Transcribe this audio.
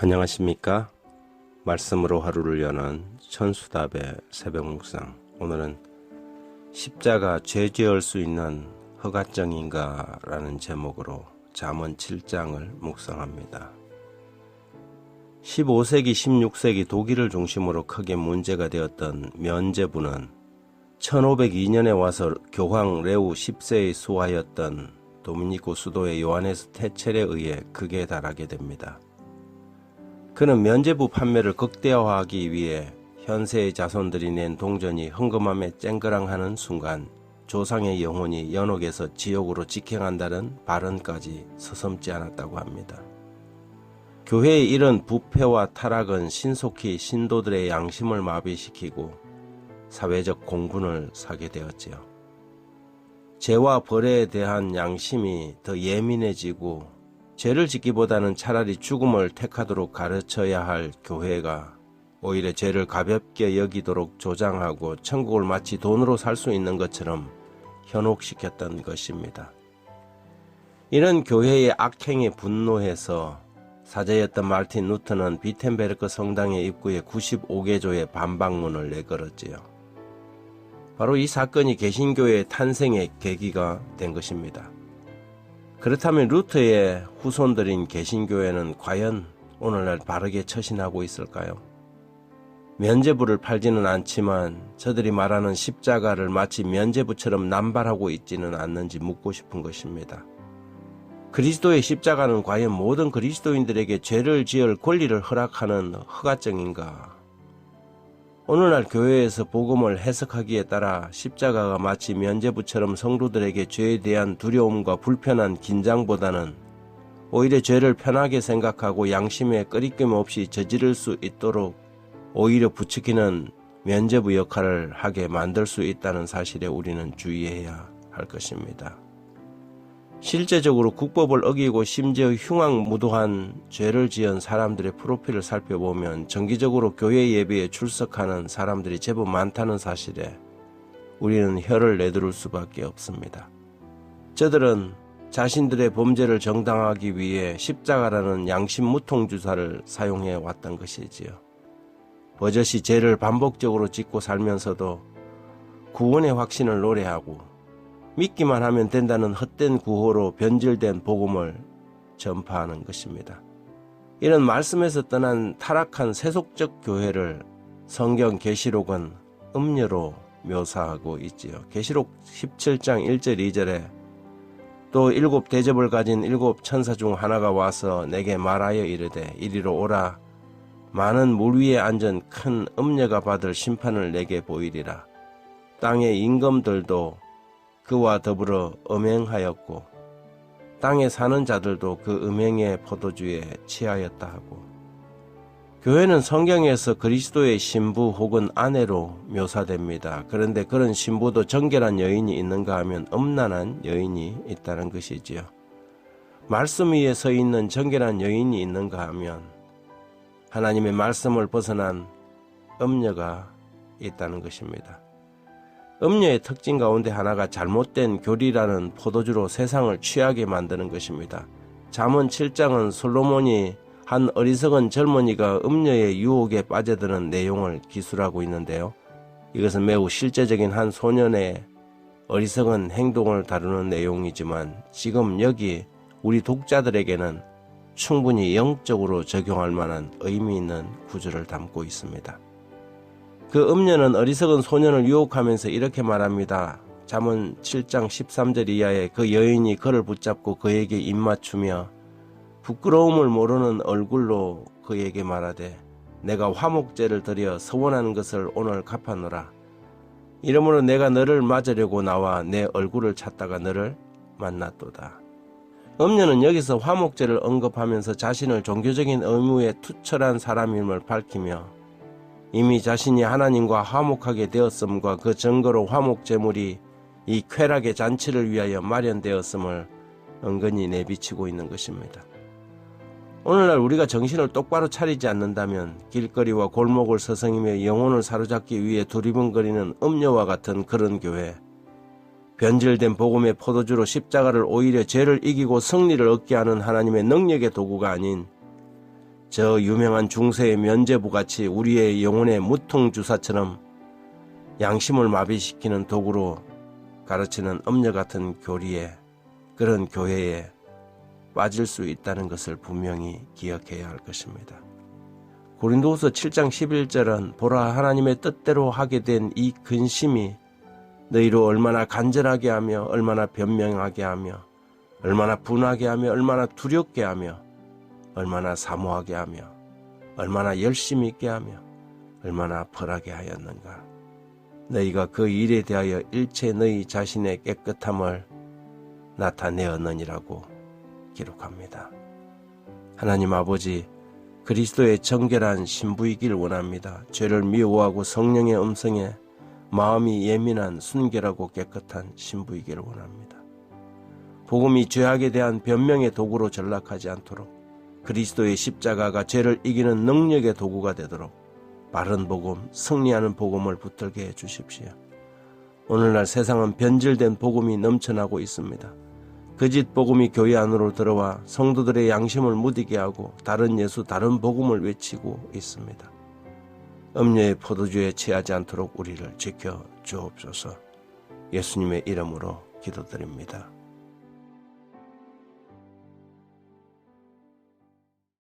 안녕하십니까? 말씀으로 하루를 여는 천수답의 새벽 묵상. 오늘은 십자가 죄 지을 수 있는 허가증인가? 라는 제목으로 잠언 7장을 묵상합니다. 15세기, 16세기 독일을 중심으로 크게 문제가 되었던 면제부는 1502년에 와서 교황 레우 10세의 수하였던 도미니코 수도의 요하네스 테첼에 의해 극에 달하게 됩니다. 그는 면제부 판매를 극대화하기 위해 현세의 자손들이 낸 동전이 헌금함에 쨍그랑하는 순간 조상의 영혼이 연옥에서 지옥으로 직행한다는 발언까지 서슴지 않았다고 합니다. 교회의 이런 부패와 타락은 신속히 신도들의 양심을 마비시키고 사회적 공분을 사게 되었지요. 죄와 벌에 대한 양심이 더 예민해지고 죄를 짓기보다는 차라리 죽음을 택하도록 가르쳐야 할 교회가 오히려 죄를 가볍게 여기도록 조장하고 천국을 마치 돈으로 살 수 있는 것처럼 현혹시켰던 것입니다. 이런 교회의 악행에 분노해서 사제였던 말틴 루터는 비텐베르크 성당의 입구에 95개조의 반박문을 내걸었지요. 바로 이 사건이 개신교의 탄생의 계기가 된 것입니다. 그렇다면 루터의 후손들인 개신교회는 과연 오늘날 바르게 처신하고 있을까요? 면제부를 팔지는 않지만 저들이 말하는 십자가를 마치 면제부처럼 남발하고 있지는 않는지 묻고 싶은 것입니다. 그리스도의 십자가는 과연 모든 그리스도인들에게 죄를 지을 권리를 허락하는 허가증인가? 오늘날 교회에서 복음을 해석하기에 따라 십자가가 마치 면제부처럼 성도들에게 죄에 대한 두려움과 불편한 긴장보다는 오히려 죄를 편하게 생각하고 양심에 끄리낌 없이 저지를 수 있도록 오히려 부추기는 면제부 역할을 하게 만들 수 있다는 사실에 우리는 주의해야 할 것입니다. 실제적으로 국법을 어기고 심지어 흉악무도한 죄를 지은 사람들의 프로필을 살펴보면 정기적으로 교회 예배에 출석하는 사람들이 제법 많다는 사실에 우리는 혀를 내두를 수밖에 없습니다. 저들은 자신들의 범죄를 정당하기 위해 십자가라는 양심 무통주사를 사용해 왔던 것이지요. 버젓이 죄를 반복적으로 짓고 살면서도 구원의 확신을 노래하고 믿기만 하면 된다는 헛된 구호로 변질된 복음을 전파하는 것입니다. 이런 말씀에서 떠난 타락한 세속적 교회를 성경 계시록은 음녀로 묘사하고 있지요. 계시록 17장 1절 2절에 또 일곱 대접을 가진 일곱 천사 중 하나가 와서 내게 말하여 이르되 이리로 오라 많은 물 위에 앉은 큰 음녀가 받을 심판을 내게 보이리라 땅의 임금들도 그와 더불어 음행하였고 땅에 사는 자들도 그 음행의 포도주에 취하였다 하고 교회는 성경에서 그리스도의 신부 혹은 아내로 묘사됩니다. 그런데 그런 신부도 정결한 여인이 있는가 하면 음란한 여인이 있다는 것이지요. 말씀 위에 서 있는 정결한 여인이 있는가 하면 하나님의 말씀을 벗어난 음녀가 있다는 것입니다. 음녀의 특징 가운데 하나가 잘못된 교리라는 포도주로 세상을 취하게 만드는 것입니다. 잠언 7장은 솔로몬이 한 어리석은 젊은이가 음녀의 유혹에 빠져드는 내용을 기술하고 있는데요. 이것은 매우 실제적인 한 소년의 어리석은 행동을 다루는 내용이지만 지금 여기 우리 독자들에게는 충분히 영적으로 적용할 만한 의미 있는 구절을 담고 있습니다. 그 음녀는 어리석은 소년을 유혹하면서 이렇게 말합니다. 잠언 7장 13절 이하에 그 여인이 그를 붙잡고 그에게 입맞추며 부끄러움을 모르는 얼굴로 그에게 말하되 내가 화목제를 드려 서원하는 것을 오늘 갚아노라. 이러므로 내가 너를 맞으려고 나와 내 얼굴을 찾다가 너를 만났도다. 음녀는 여기서 화목제를 언급하면서 자신을 종교적인 의무에 투철한 사람임을 밝히며 이미 자신이 하나님과 화목하게 되었음과 그 증거로 화목 제물이 이 쾌락의 잔치를 위하여 마련되었음을 은근히 내비치고 있는 것입니다. 오늘날 우리가 정신을 똑바로 차리지 않는다면 길거리와 골목을 서성이며 영혼을 사로잡기 위해 두리번거리는 음녀와 같은 그런 교회, 변질된 복음의 포도주로 십자가를 오히려 죄를 이기고 승리를 얻게 하는 하나님의 능력의 도구가 아닌 저 유명한 중세의 면제부 같이 우리의 영혼의 무통주사처럼 양심을 마비시키는 도구로 가르치는 엄녀 같은 교리에 그런 교회에 빠질 수 있다는 것을 분명히 기억해야 할 것입니다. 고린도후서 7장 11절은 보라 하나님의 뜻대로 하게 된 이 근심이 너희로 얼마나 간절하게 하며 얼마나 변명하게 하며 얼마나 분하게 하며 얼마나 두렵게 하며 얼마나 사모하게 하며 얼마나 열심히 있게 하며 얼마나 벌하게 하였는가 너희가 그 일에 대하여 일체 너희 자신의 깨끗함을 나타내었느니라고 기록합니다. 하나님 아버지 그리스도의 정결한 신부이길 원합니다. 죄를 미워하고 성령의 음성에 마음이 예민한 순결하고 깨끗한 신부이기를 원합니다. 복음이 죄악에 대한 변명의 도구로 전락하지 않도록 그리스도의 십자가가 죄를 이기는 능력의 도구가 되도록 바른 복음, 승리하는 복음을 붙들게 해 주십시오. 오늘날 세상은 변질된 복음이 넘쳐나고 있습니다. 거짓 복음이 교회 안으로 들어와 성도들의 양심을 무디게 하고 다른 예수, 다른 복음을 외치고 있습니다. 음녀의 포도주에 취하지 않도록 우리를 지켜 주옵소서. 예수님의 이름으로 기도드립니다.